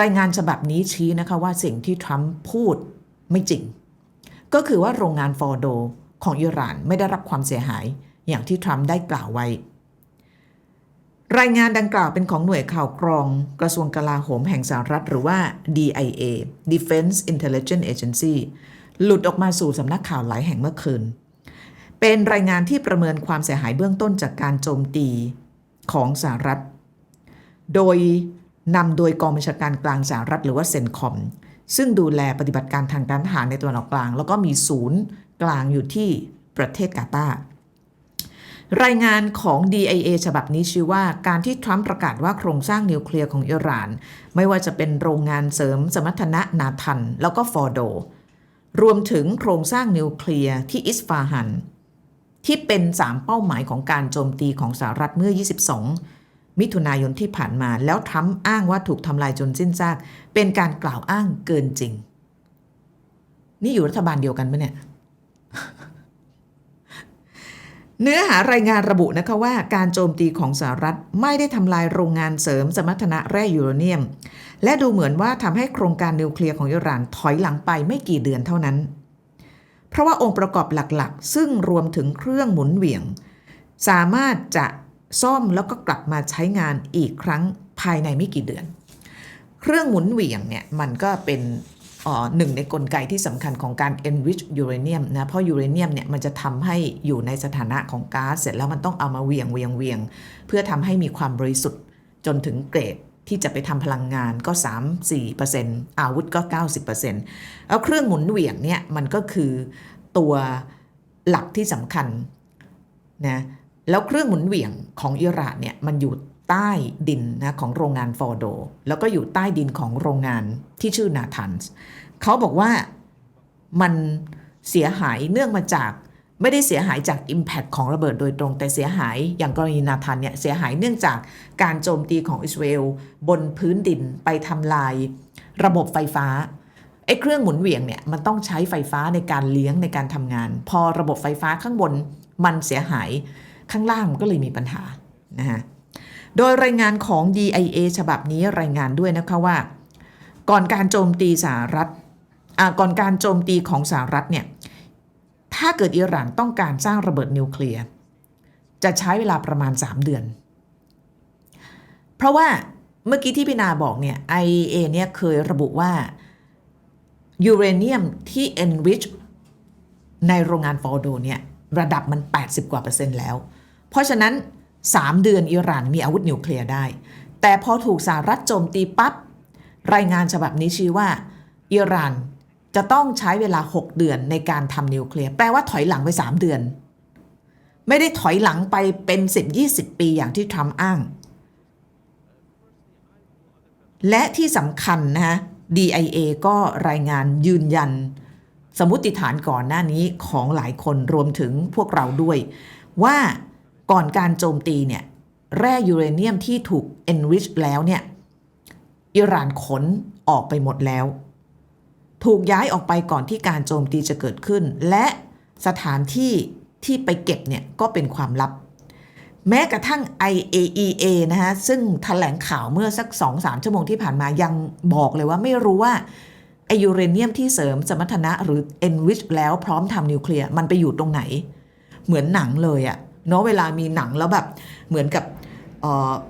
รายงานฉบับนี้ชี้นะคะว่าสิ่งที่ทรัมป์พูดไม่จริง ก็คือว่าโรงงานฟอร์โดของอิหร่านไม่ได้รับความเสียหายอย่างที่ทรัมป์ได้กล่าวไว้ รายงานดังกล่าวเป็นของหน่วยข่าวกรองกระทรวงกลาโหมแห่งสหรัฐหรือว่า DIA Defense Intelligence Agency หลุดออกมาสู่สำนักข่าวหลายแห่งเมื่อคืน เป็นรายงานที่ประเมินความเสียหายเบื้องต้นจากการโจมตีของสหรัฐ โดย นำโดยกองบัญชาการกลางสหรัฐหรือว่าเซนคอมซึ่งดูแลปฏิบัติการทางการทหารในตะวันออกกลาง แล้วก็มีศูนย์กลางอยู่ที่ประเทศกาตาร์รายงานของ DIA ฉบับนี้ชื่อว่าการที่ทรัมป์ประกาศว่าโครงสร้างนิวเคลียร์ของอิหร่าน ไม่ว่าจะเป็นโรงงานเสริมสมรรถนะนาทัน แล้วก็ฟอร์โด รวมถึงโครงสร้างนิวเคลียร์ที่อิสฟาฮัน ที่เป็น 3 เป้าหมายของการโจมตีของสหรัฐเมื่อ 22 มิถุนายนที่ผ่านมา แล้วทรัมป์อ้างว่าถูกทำลายจนสิ้นซาก เป็นการกล่าวอ้างเกินจริง นี่อยู่รัฐบาลเดียวกันไหมเนี่ย เนื้อหารายงานระบุนะคะว่าการโจมตีของสหรัฐไม่ได้ทำลายโรงงานเสริมสมรรถนะแร่ยูโรเนียม และดูเหมือนว่าทำให้โครงการนิวเคลียร์ของอิหร่านถอยหลังไปไม่กี่เดือนเท่านั้น เพราะว่าองค์ประกอบหลักๆ ซึ่งรวมถึงเครื่องหมุนเหวี่ยง สามารถจะ ซ่อมแล้วก็กลับมาใช้งานอีกครั้งภายในไม่กี่เดือน เครื่องหมุนเหวี่ยงเนี่ยมันก็เป็นอ๋อหนึ่งในกลไกที่สำคัญของการ enrich uranium นะเพราะยูเรเนียมเนี่ยมันจะทำให้อยู่ในสถานะของก๊าซเสร็จแล้วมันต้องเอามาเวียงเวียงเวียง เพื่อทำให้มีความบริสุทธิ์จนถึงเกรดที่จะไปทำพลังงานก็ 3-4%อาวุธก็ 90%แล้วเครื่องหมุนเหวี่ยงเนี่ยมันก็คือตัวหลักที่สำคัญนะ แล้วเครื่องหมุนเหวี่ยงของอิหร่านเนี่ยมันอยู่ใต้ดินนะของโรงงานฟอร์โด แล้วก็อยู่ใต้ดินของโรงงานที่ชื่อนาทันส์เขาบอกว่ามันเสียหายเนื่องมาจากไม่ได้เสียหายจาก Impact ของระเบิดโดยตรง แต่เสียหายอย่างกรณีนาทันเนี่ยเสียหายเนื่องจากการโจมตีของอิสราเอลบนพื้นดินไปทำลายระบบไฟฟ้าไอ้เครื่องหมุนเหวี่ยงเนี่ยมันต้องใช้ไฟฟ้าในการเลี้ยงในการทำงาน พอระบบไฟฟ้าข้างบนมันเสียหาย ข้างล่างมันก็เลยมีปัญหานะฮะโดยรายงานของ DIA ฉบับนี้รายงานด้วยนะคะว่า ก่อนการโจมตีสหรัฐก่อนการโจมตีของสหรัฐเนี่ยถ้าเกิดอิหร่านต้องการสร้างระเบิดนิวเคลียร์จะใช้เวลาประมาณ 3 เดือน เพราะว่าเมื่อกี้ที่พี่นาบอกเนี่ย IAEA เนี่ยเคยระบุว่ายูเรเนียมที่ enrich ในโรงงานฟอร์โดเนี่ยระดับมัน 80 กว่าเปอร์เซ็นต์แล้ว เพราะฉะนั้น 3 เดือนอิหร่านมีอาวุธนิวเคลียร์ได้ แต่พอถูกสหรัฐโจมตีปับ๊บรายงานฉบับนี้ชี้ว่าอิหร่านจะต้องใช้เวลา 6 เดือนในการทำนิวเคลียร์แปลว่าถอยหลังไป 3 เดือน ไม่ได้ถอยหลังไปเป็น 10-20 ปีอย่างที่ทรัมป์อ้าง และที่สำคัญนะฮะ DIA ก็รายงานยืนยัน สมมติฐานก่อนหน้านี้ของหลายคนรวมถึงพวกเราด้วย ว่า ก่อนการโจมตีเนี่ยแร่ยูเรเนียมที่ถูก enrich แล้วเนี่ยอิหร่านขนออกไปหมดแล้ว ถูกย้ายออกไปก่อนที่การโจมตีจะเกิดขึ้น และสถานที่ที่ไปเก็บเนี่ยก็เป็นความลับ แม้กระทั่ง IAEA นะฮะ ซึ่งแถลงข่าวเมื่อสัก 2-3 ชั่วโมงที่ผ่านมายังบอกเลยว่าไม่รู้ว่าไอยูเรเนียมที่เสริมสมรรถนะหรือ enrich แล้วพร้อมทำนิวเคลียร์มันไปอยู่ตรงไหน เหมือนหนังเลยอะ เนาะเวลามีหนังแล้วแบบเหมือนกับ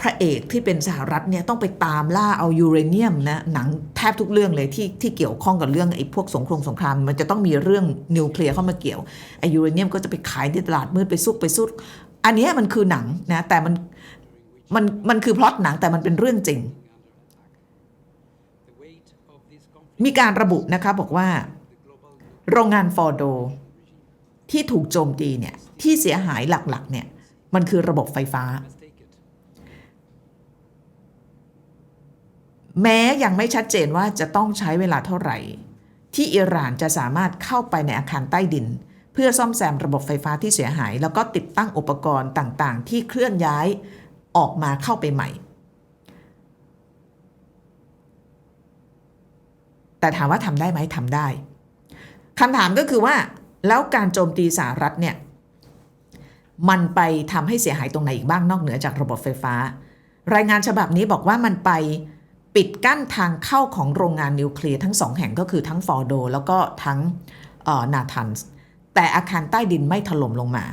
พระเอกที่เป็นสหรัฐเนี่ยต้องไปตามล่าเอายูเรเนียมนะหนังแทบทุกเรื่องเลยที่ที่เกี่ยวข้องกับเรื่องไอ้พวกสงครามสงคราม มันจะต้องมีเรื่องนิวเคลียร์เข้ามาเกี่ยวไอ้ยูเรเนียมก็จะไปขายในตลาดมืดไปซุกไปซุกอันนี้มันคือหนังนะแต่มันมันมันคือพล็อตหนังแต่มันเป็นเรื่องจริง มีการระบุนะคะบอกว่า โรงงานฟอร์โด ที่ถูกโจมตีเนี่ยที่เสียหายหลักๆเนี่ยมันคือระบบไฟฟ้า แม้ยังไม่ชัดเจนว่าจะต้องใช้เวลาเท่าไหร่ ที่อิหร่านจะสามารถเข้าไปในอาคารใต้ดิน เพื่อซ่อมแซมระบบไฟฟ้าที่เสียหาย แล้วก็ติดตั้งอุปกรณ์ต่างๆ ที่เคลื่อนย้ายออกมาเข้าไปใหม่ แต่ถามว่าทำได้ไหมทำได้คำถามก็คือว่า แล้วการโจมตีสหรัฐเนี่ยมันไปทำให้เสียหายตรงไหนอีกบ้างนอกเหนือจากระบบไฟฟ้า รายงานฉบับนี้บอกว่ามันไปปิดกั้นทางเข้าของโรงงานนิวเคลียร์ทั้งสองแห่งก็คือทั้งฟอร์โด แล้วก็ทั้งนาทันส์แต่อาคารใต้ดินไม่ถล่มลงมา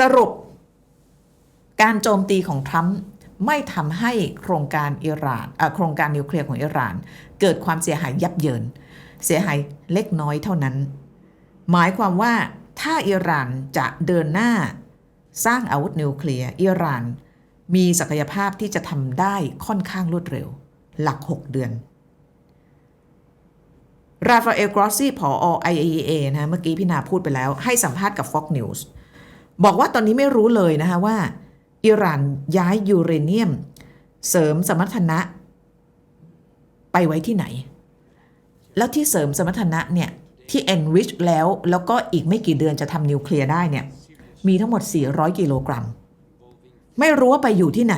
สรุป การโจมตีของทรัมป์ไม่ทำให้โครงการอิหร่านโครงการนิวเคลียร์ของอิหร่าน เกิดความเสียหายยับเยิน เสียหายเล็กน้อยเท่านั้น หมายความว่าถ้าอิหร่านจะเดินหน้า สร้างอาวุธนิวเคลียร์อิหร่าน มีศักยภาพที่จะทำได้ค่อนข้างรวดเร็ว หลัก 6 เดือนราฟาเอลกรอสซี่ผอ IAEA นะเมื่อกี้พี่นาพูดไปแล้วให้สัมภาษณ์กับ Fox News บอกว่าตอนนี้ไม่รู้เลยนะคะว่าอิหร่านย้ายยูเรเนียม เสริมสมรรถนะ ไปไว้ที่ไหน แล้วที่เสริมสมรรถนะเนี่ยที่ enrich แล้วแล้วก็อีกไม่กี่เดือนจะทำนิวเคลียร์ได้เนี่ยมีทั้งหมด 400 กิโลกรัม ไม่รู้ว่าไปอยู่ที่ไหน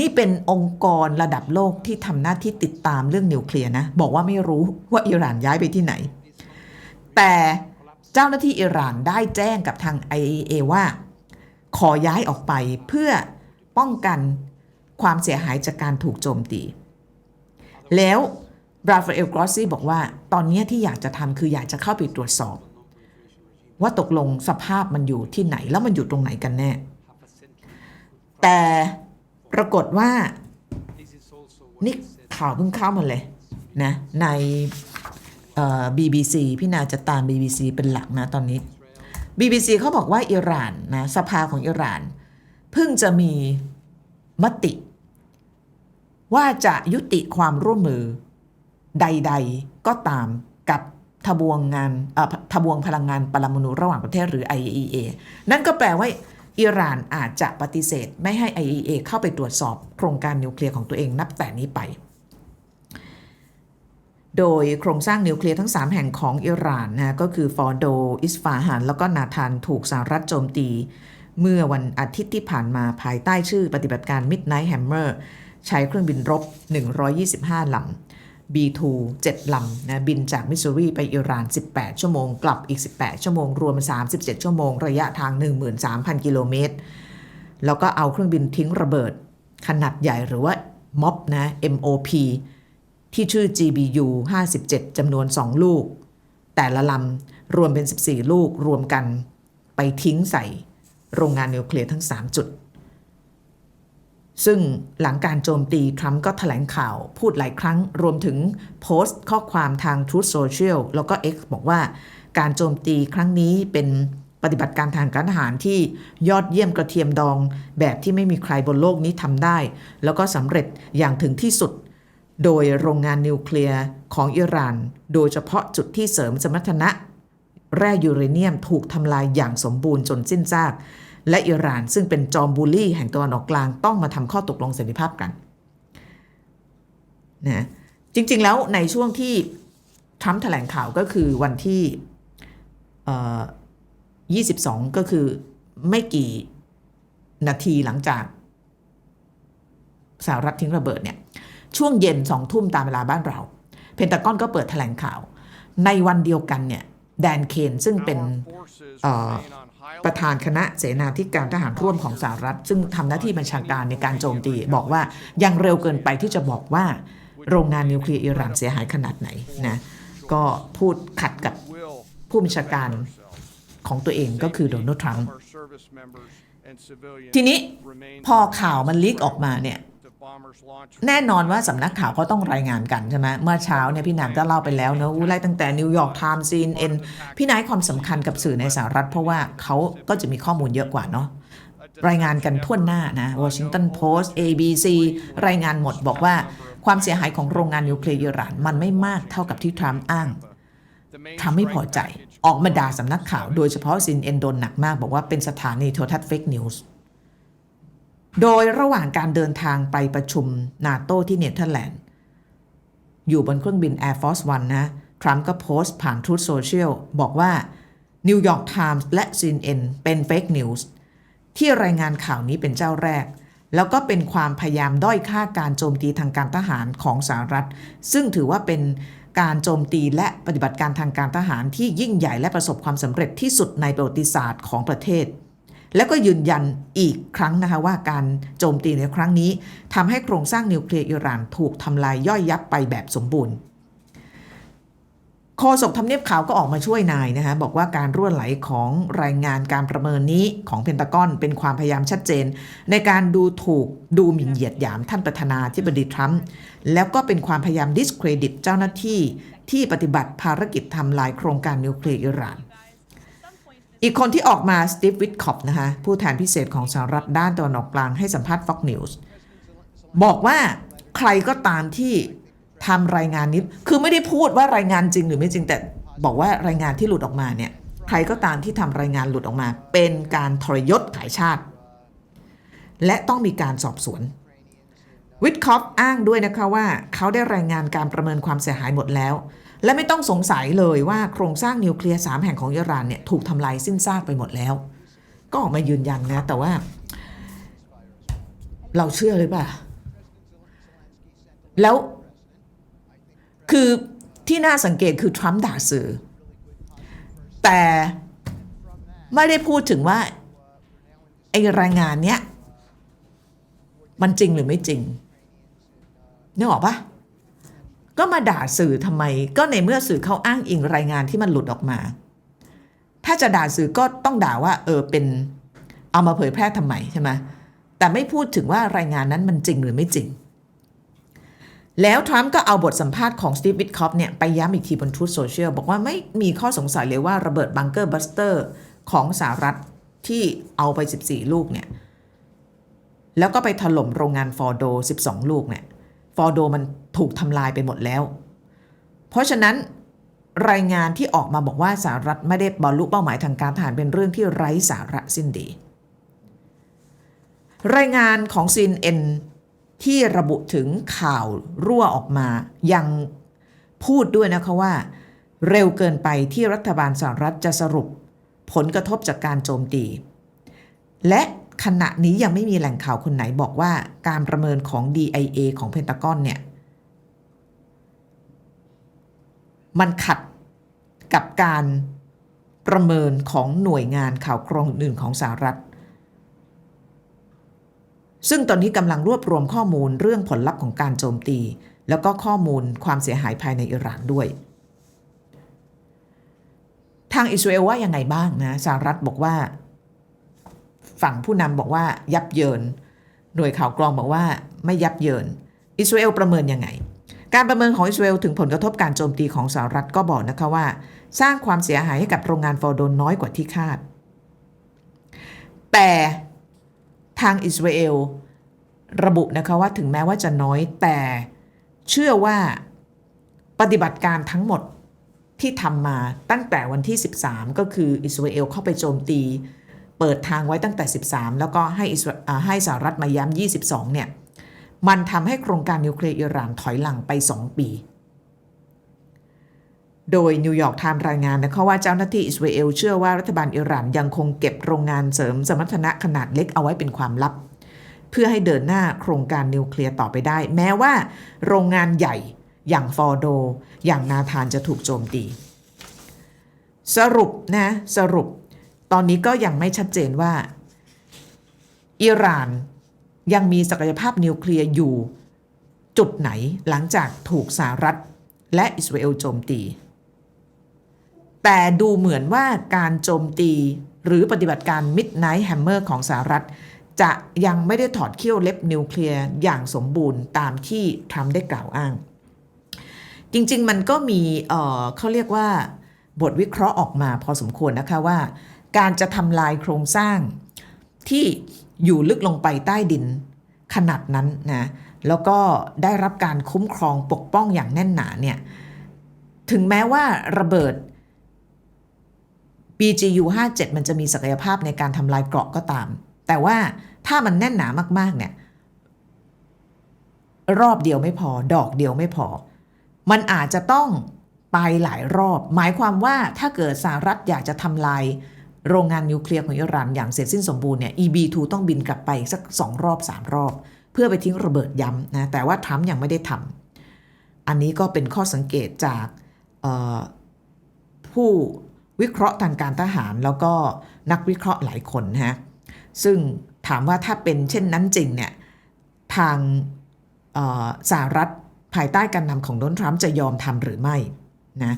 นี่เป็นองค์กรระดับโลกที่ทำหน้าที่ติดตามเรื่องนิวเคลียร์นะ บอกว่าไม่รู้ว่าอิหร่านย้ายไปที่ไหน แต่เจ้าหน้าที่อิหร่านได้แจ้งกับทาง IAEA ว่า ขอย้ายออกไปเพื่อป้องกันความเสียหายจากการถูกโจมตี แล้ว ราฟาเอลกรอสซี่บอกว่า ตอนนี้ที่อยากจะทำคืออยากจะเข้าไปตรวจสอบ ว่าตกลงสภาพมันอยู่ที่ไหนแล้วมันอยู่ตรงไหนกันแน่ แต่ปรากฏว่านี่ข่าวเพิ่งเข้ามาเลยนะในเอ่อ BBC พี่นาจะตาม BBC เป็นหลักนะตอนนี้ BBC เขาบอกว่าอิหร่านนะสภาของอิหร่าน เพิ่งจะมีมติ ว่าจะยุติความร่วมมือ ใด ๆ ก็ตามกับทบวงงานทบวงพลังงานปรมาณูระหว่างประเทศหรือ IAEA นั่นก็แปลว่าอิหร่านอาจจะปฏิเสธ ไม่ให้ IAEA เข้าไปตรวจสอบโครงการนิวเคลียร์ของตัวเองนับแต่นี้ไป โดยโครงสร้างนิวเคลียร์ทั้ง 3 แห่งของอิหร่านนะก็คือฟอร์โด อิสฟาฮาน แล้วก็นาธานถูกสหรัฐโจมตี เมื่อวันอาทิตย์ที่ผ่านมาภายใต้ชื่อปฏิบัติการ Midnight Hammer ใช้เครื่องบินรบ 125ลำ B2 7 ลำนะบินจากมิสซูรีไปอิหร่าน 18 ชั่วโมง กลับอีก 18 ชั่วโมง รวม 37 ชั่วโมง ระยะทาง 13,000 กิโลเมตร แล้วก็เอาเครื่องบินทิ้งระเบิด ขนาดใหญ่หรือว่าม็อบนะ MOP ที่ชื่อ GBU 57 จำนวน 2 ลูก แต่ละลำรวมเป็น 14 ลูกรวมกัน ไปทิ้งใส่โรงงานนิวเคลียร์ทั้ง 3 จุด ซึ่งหลังการโจมตี ทรัมป์ก็ถแถลงข่าวพูดหลายครั้ง รวมถึงโพสต์ข้อความทาง Truth Social แล้วก็ X บอกว่า การโจมตีครั้งนี้เป็นปฏิบัติการทางการทหารที่ยอดเยี่ยมกระเทียมดอง แบบที่ไม่มีใครบนโลกนี้ทำได้ แล้วก็สำเร็จอย่างถึงที่สุด โดยโรงงานนิวเคลียร์ของอิหร่าน โดยเฉพาะจุดที่เสริมสมรรถนะ แร่ยูเรเนียมถูกทำลายอย่างสมบูรณ์จนสิ้นซาก และอิหร่านซึ่งเป็นจอมบูลลี่แห่งตะวันออกกลางต้องมาทำข้อตกลงเสันติภาพกันนะจริง ๆ แล้วในช่วงที่ทรัมป์แถลงข่าวก็คือวันที่ 22 ก็คือไม่กี่นาทีหลังจากสหรัฐทิ้งระเบิดเนี่ยช่วงเย็นสองทุ่มตามเวลาบ้านเรา เพนตากอนก็เปิดแถลงข่าว ในวันเดียวกันเนี่ย แดนเคนซึ่งเป็นเอ่อประธานคณะเสนาธิการทหารร่วมของสหรัฐ ซึ่งทำหน้าที่บัญชาการในการโจมตีบอกว่ายังเร็วเกินไปที่จะบอกว่าโรงงานนิวเคลียร์อิหร่านเสียหายขนาดไหนนะก็พูดขัดกับผู้บัญชาการของตัวเองก็คือโดนัลด์ทรัมป์ทีนี้พอข่าวมันลีกออกมาเนี่ย แน่นอนว่าสำนักข่าวเขาต้องรายงานกันใช่ไหมเมื่อเช้าเนี่ยพี่หนามก็เล่าไปแล้วเนอะอู้ไล่ตั้งแต่นิวยอร์กไทม์ซีนเอ็นพี่นายความสำคัญกับสื่อในสหรัฐ เพราะว่าเขาก็จะมีข้อมูลเยอะกว่าเนาะรายงานกันทั่วหน้านะ Washington Post ABC รายงานหมดบอกว่าความเสียหายของโรงงานนิวเคลียร์อิหร่านมันไม่มากเท่ากับที่ทรัมป์อ้างทำไม่พอใจออกมาด่าสำนักข่าว โดยเฉพาะซินเอ็นโดนหนักมาก บอกว่าเป็นสถานีโทรทัศน์เฟกนิวส์ โดยระหว่างการเดินทางไปประชุมนาโตที่เนเธอร์แลนด์ อยู่บนเครื่องบิน Air Force One นะ ทรัมป์ก็โพสต์ผ่าน Truth Social บอกว่า New York Times และ CNN เป็นเฟกนิวส์ที่รายงานข่าวนี้เป็นเจ้าแรก แล้วก็เป็นความพยายามด้อยค่าการโจมตีทางการทหารของสหรัฐ ซึ่งถือว่าเป็นการโจมตีและปฏิบัติการทางการทหารที่ยิ่งใหญ่และประสบความสำเร็จที่สุดในประวัติศาสตร์ของประเทศ แล้วก็ยืนยันอีกครั้งนะคะว่าการโจมตีในครั้งนี้ทำให้โครงสร้างนิวเคลียร์อิหร่านถูกทำลายย่อยยับไปแบบสมบูรณ์โฆษกทำเนียบขาวก็ออกมาช่วยนายนะคะบอกว่าการรั่วไหลของรายงานการประเมินนี้ของเพนตากอนเป็นความพยายามชัดเจน ในการดูถูกดูหมิ่นเหยียดหยามท่านประธานาธิบดีทรัมป์แล้วก็เป็นความพยายามดิสเครดิตเจ้าหน้าที่ที่ปฏิบัติภารกิจทำลายโครงการนิวเคลียร์อิหร่าน อีกคนที่ออกมาสตีฟวิทคอปนะคะผู้แทนพิเศษของสหรัฐด้านตะวันออกกลางให้สัมภาษณ์ Fox News บอกว่าใครก็ตามที่ทำรายงานนี้ คือไม่ได้พูดว่ารายงานจริงหรือไม่จริงแต่บอกว่ารายงานที่หลุดออกมาเนี่ยใครก็ตามที่ทำรายงานหลุดออกมา เป็นการทรยศขายชาติ และต้องมีการสอบสวนวิทคอฟอ้างด้วยนะคะว่าเขาได้รายงานการประเมินความเสียหายหมดแล้ว และไม่ต้องสงสัยเลยว่าโครงสร้างนิวเคลียร์สามแห่งของอิหร่านเนี่ยถูกทำลายสิ้นซากไปหมดแล้ว ก็ออกมายืนยันนะ แต่ว่า เราเชื่อหรือเปล่า แล้วคือที่น่าสังเกตคือทรัมป์ด่าสื่อ แต่ไม่ได้พูดถึงว่าไอ้รายงานเนี้ยมันจริงหรือไม่จริงนึกออกปะ ก็มาด่าสื่อทำไม ก็ในเมื่อสื่อเขาอ้างอิงรายงานที่มันหลุดออกมา ถ้าจะด่าสื่อก็ต้องด่าว่า เออเป็นเอามาเผยแพร่ทำไมใช่ไหมแต่ไม่พูดถึงว่ารายงานนั้นมันจริงหรือไม่จริง แล้วทรัมป์ก็เอาบทสัมภาษณ์ของสตีฟวิทคอปเนี่ยไปย้ำอีกทีบนทูตโซเชียลบอกว่าไม่มีข้อสงสัยเลยว่าระเบิดบังเกอร์บัสเตอร์ของสหรัฐที่เอาไป 14 ลูกเนี่ยแล้วก็ไปถล่มโรงงานฟอร์โด 12 ลูกเนี่ยฟอร์โดมัน ถูกทำลายไปหมดแล้ว เพราะฉะนั้นรายงานที่ออกมาบอกว่าสหรัฐไม่ได้บรรลุเป้าหมายทางการทหารเป็นเรื่องที่ไร้สาระสิ้นดี รายงานของ CNN ที่ระบุถึงข่าวรั่วออกมา ยังพูดด้วยนะคะว่า เร็วเกินไปที่รัฐบาลสหรัฐจะสรุปผลกระทบจากการโจมตี และขณะนี้ยังไม่มีแหล่งข่าวคนไหนบอกว่าการประเมินของ DIA ของเพนตากอนเนี่ย มันขัดกับการประเมินของหน่วยงานข่าวกรองอื่นของสหรัฐ ซึ่งตอนนี้กำลังรวบรวมข้อมูลเรื่องผลลัพธ์ของการโจมตี แล้วก็ข้อมูลความเสียหายภายในอิหร่านด้วย ทางอิสราเอลว่ายังไงบ้างนะสหรัฐบอกว่า ฝั่งผู้นำบอกว่ายับเยิน หน่วยข่าวกรองบอกว่าไม่ยับเยิน อิสราเอลประเมินยังไง การประเมินของอิสราเอลถึงผลกระทบการโจมตีของสหรัฐก็บอกนะคะว่า สร้างความเสียหายให้กับโรงงานฟอร์โดนน้อยกว่าที่คาด แต่ทางอิสราเอลระบุนะคะว่าถึงแม้ว่าจะน้อยแต่เชื่อว่าปฏิบัติการทั้งหมดที่ทำมาตั้งแต่วันที่ 13 ก็คืออิสราเอลเข้าไปโจมตี เปิดทางไว้ตั้งแต่ 13 แล้วก็ให้ให้สหรัฐมาย้ำ22 เนี่ย มันทำให้โครงการนิวเคลียร์อิหร่านถอยหลังไป 2 ปี โดยนิวยอร์กไทม์รายงานนะคะว่าเจ้าหน้าที่อิสราเอลเชื่อว่ารัฐบาลอิหร่านยังคงเก็บโรงงานเสริมสมรรถนะขนาดเล็กเอาไว้เป็นความลับ เพื่อให้เดินหน้าโครงการนิวเคลียร์ต่อไปได้ แม้ว่าโรงงานใหญ่อย่างฟอร์โด อย่างนาธานจะถูกโจมตี สรุปนะสรุป ตอนนี้ก็ยังไม่ชัดเจนว่าอิหร่าน ยังมีศักยภาพนิวเคลียร์อยู่ จุดไหนหลังจากถูกสหรัฐและอิสราเอลโจมตี แต่ดูเหมือนว่าการโจมตีหรือปฏิบัติการ Midnight Hammer ของสหรัฐ จะยังไม่ได้ถอดเขี้ยวเล็บนิวเคลียร์อย่างสมบูรณ์ตามที่ทรัมป์ได้กล่าวอ้าง จริงๆมันก็มีเออเขาเรียกว่าบทวิเคราะห์ออกมาพอสมควรนะคะว่า การจะทำลายโครงสร้างที่ อยู่ลึกลงไปใต้ดิน ขนาดนั้นนะแล้วก็ได้รับการคุ้มครองปกป้องอย่างแน่นหนาเนี่ยถึงแม้ว่าระเบิด BGU 57มันจะมีศักยภาพในการทำลายเกราะก็ตาม แต่ว่าถ้ามันแน่นหนามาก ๆ เนี่ย รอบเดียวไม่พอ ดอกเดียวไม่พอ มันอาจจะต้องไปหลายรอบ หมายความว่าถ้าเกิดสหรัฐอยากจะทำลาย โรงงานนิวเคลียร์ของอิหร่านอย่างเสร็จสิ้นสมบูรณ์เนี่ย EB2 ต้องบินกลับไปสักสองรอบสามรอบ เพื่อไปทิ้งระเบิดย้ำนะแต่ว่าทรัมป์ยังไม่ได้ทำอันนี้ก็เป็นข้อสังเกตจากผู้วิเคราะห์ทางการทหาร แล้วก็นักวิเคราะห์หลายคนนะฮะซึ่งถามว่าถ้าเป็นเช่นนั้นจริงเนี่ยทางสหรัฐภายใต้การนำของโดนทรัมป์จะยอมทำหรือไม่นะ